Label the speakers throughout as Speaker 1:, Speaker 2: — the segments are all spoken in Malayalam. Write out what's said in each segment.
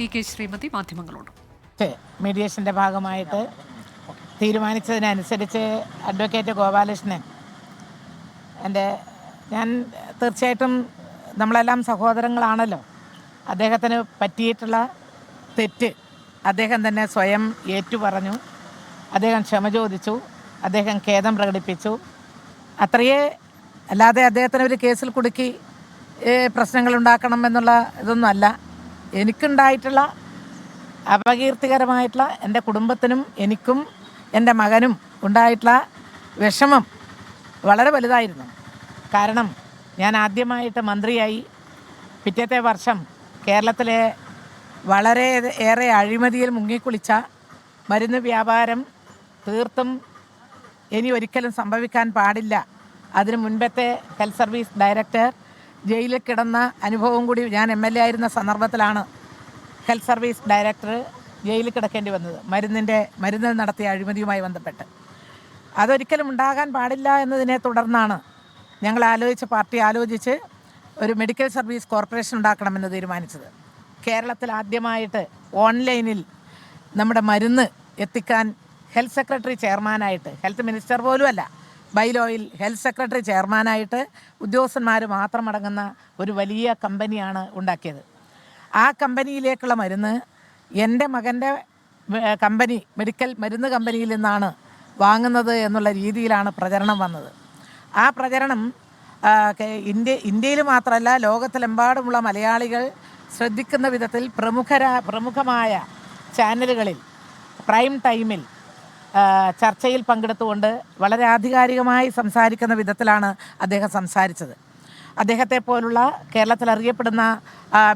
Speaker 1: പി കെ ശ്രീമതി മാധ്യമങ്ങളോട്.
Speaker 2: മീഡിയേഷന്റെ ഭാഗമായിട്ട് തീരുമാനിച്ചതിനനുസരിച്ച് അഡ്വക്കേറ്റ് ഗോപാലകൃഷ്ണൻ എന്റെ ഞാൻ തീർച്ചയായിട്ടും നമ്മളെല്ലാം സഹോദരങ്ങളാണല്ലോ. അദ്ദേഹത്തിന് പറ്റിയിട്ടുള്ള തെറ്റ് അദ്ദേഹം തന്നെ സ്വയം ഏറ്റുപറഞ്ഞു. അദ്ദേഹം ക്ഷമ ചോദിച്ചു. അദ്ദേഹം ഖേദം പ്രകടിപ്പിച്ചു. അത്രയേ അല്ലാതെ അദ്ദേഹത്തിന് ഒരു കേസിൽ കുടുക്കി പ്രശ്നങ്ങൾ ഉണ്ടാക്കണം എന്നുള്ള ഇതൊന്നുമല്ല. എനിക്കുണ്ടായിട്ടുള്ള അപകീർത്തികരമായിട്ടുള്ള എന്റെ കുടുംബത്തിനും എനിക്കും എന്റെ മകനും ഉണ്ടായിട്ടുള്ള വിഷമം വളരെ വലുതായിരുന്നു. കാരണം ഞാൻ ആദ്യമായിട്ട് മന്ത്രിയായി. പിറ്റത്തെ വർഷം കേരളത്തിലെ വളരെ ഏറെ അഴിമതിയിൽ മുങ്ങിക്കുളിച്ച മരുന്ന് വ്യാപാരം തീർത്തും ഇനി ഒരിക്കലും സംഭവിക്കാൻ പാടില്ല. അതിനു മുൻപത്തെ ഹെൽത്ത് സർവീസ് ഡയറക്ടർ ജയിലിൽ കിടന്ന അനുഭവം കൂടി ഞാൻ എം എൽ എ ആയിരുന്ന സന്ദർഭത്തിലാണ് ഹെൽത്ത് സർവീസ് ഡയറക്ടർ ജയിലിൽ കിടക്കേണ്ടി വന്നത്. മരുന്നിന്റെ മരുന്ന് നടത്തിയ അഴിമതിയുമായി ബന്ധപ്പെട്ട്. അതൊരിക്കലും ഉണ്ടാകാൻ പാടില്ല എന്നതിനെ തുടർന്നാണ് ഞങ്ങൾ ആലോചിച്ച് പാർട്ടി ആലോചിച്ച് ഒരു മെഡിക്കൽ സർവീസ് കോർപ്പറേഷൻ ഉണ്ടാക്കണമെന്ന് തീരുമാനിച്ചത്. കേരളത്തിൽ ആദ്യമായിട്ട് ഓൺലൈനിൽ നമ്മുടെ മരുന്ന് എത്തിക്കാൻ ഹെൽത്ത് സെക്രട്ടറി ചെയർമാനായിട്ട് ഹെൽത്ത് മിനിസ്റ്റർ പോലുമല്ല ബൈലോയിൽ ഹെൽത്ത് സെക്രട്ടറി ചെയർമാനായിട്ട് ഉദ്യോഗസ്ഥന്മാർ മാത്രം അടങ്ങുന്ന ഒരു വലിയ കമ്പനിയാണ് ഉണ്ടാക്കിയത്. ആ കമ്പനിയിലേക്കുള്ള മരുന്ന് എന്റെ മകന്റെ കമ്പനി മെഡിക്കൽ മരുന്ന് കമ്പനിയിൽ നിന്നാണ് വാങ്ങുന്നത് എന്നുള്ള രീതിയിലാണ് പ്രചരണം വന്നത്. ആ പ്രചരണം ഇന്ത്യ ഇന്ത്യയിൽ മാത്രമല്ല ലോകത്തിലെമ്പാടുമുള്ള മലയാളികൾ ശ്രദ്ധിക്കുന്ന വിധത്തിൽ പ്രമുഖരാ പ്രമുഖമായ ചാനലുകളിൽ പ്രൈം ടൈമിൽ ചർച്ചയിൽ പങ്കെടുത്തുകൊണ്ട് വളരെ ആധികാരികമായി സംസാരിക്കുന്ന വിധത്തിലാണ് അദ്ദേഹം സംസാരിച്ചത്. അദ്ദേഹത്തെ പോലുള്ള കേരളത്തിൽ അറിയപ്പെടുന്ന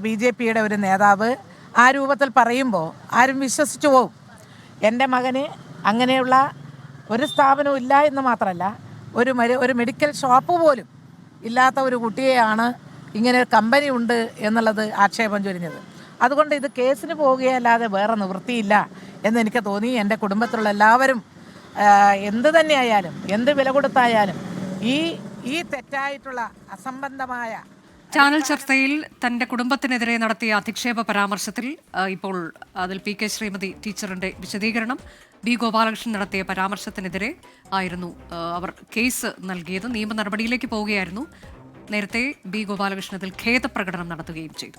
Speaker 2: ബി ജെ പിയുടെ ഒരു നേതാവ് ആ രൂപത്തിൽ പറയുമ്പോൾ ആരും വിശ്വസിച്ചു പോവും. എന്റെ മകന് അങ്ങനെയുള്ള ഒരു സ്ഥാപനവും ഇല്ല എന്ന് മാത്രമല്ല ഒരു മരു ഒരു മെഡിക്കൽ ഷോപ്പ് പോലും ഇല്ലാത്ത ഒരു കുട്ടിയെയാണ് ഇങ്ങനെ കമ്പനി ഉണ്ട് എന്നുള്ളത് ആക്ഷേപം ചൊരിഞ്ഞത്. അതുകൊണ്ട് ഇത് കേസിന് പോവുകയല്ലാതെ വേറെ നിവൃത്തിയില്ല. എന്ന് എനിക്ക് തോന്നി എന്റെ കുടുംബത്തിലുള്ള എല്ലാവരും എന്ത് തന്നെയായാലും എന്ത് വില കൊടുത്തായാലും ഈ ഈ തെറ്റായിട്ടുള്ള അസംബന്ധമായ
Speaker 1: ചാനൽ ചർച്ചയിൽ തന്റെ കുടുംബത്തിനെതിരെ നടത്തിയ അധിക്ഷേപ പരാമർശത്തിൽ ഇപ്പോൾ അതിൽ പി കെ ശ്രീമതി ടീച്ചറിന്റെ വിശദീകരണം ബി ഗോപാലകൃഷ്ണൻ നടത്തിയ പരാമർശത്തിനെതിരെ ആയിരുന്നു അവർ കേസ് നൽകിയത്. നിയമ നടപടിയിലേക്ക് പോവുകയായിരുന്നു. നേരത്തെ ബി ഗോപാലകൃഷ്ണൻ അതിൽ ഖേദപ്രകടനം നടത്തുകയും ചെയ്തു.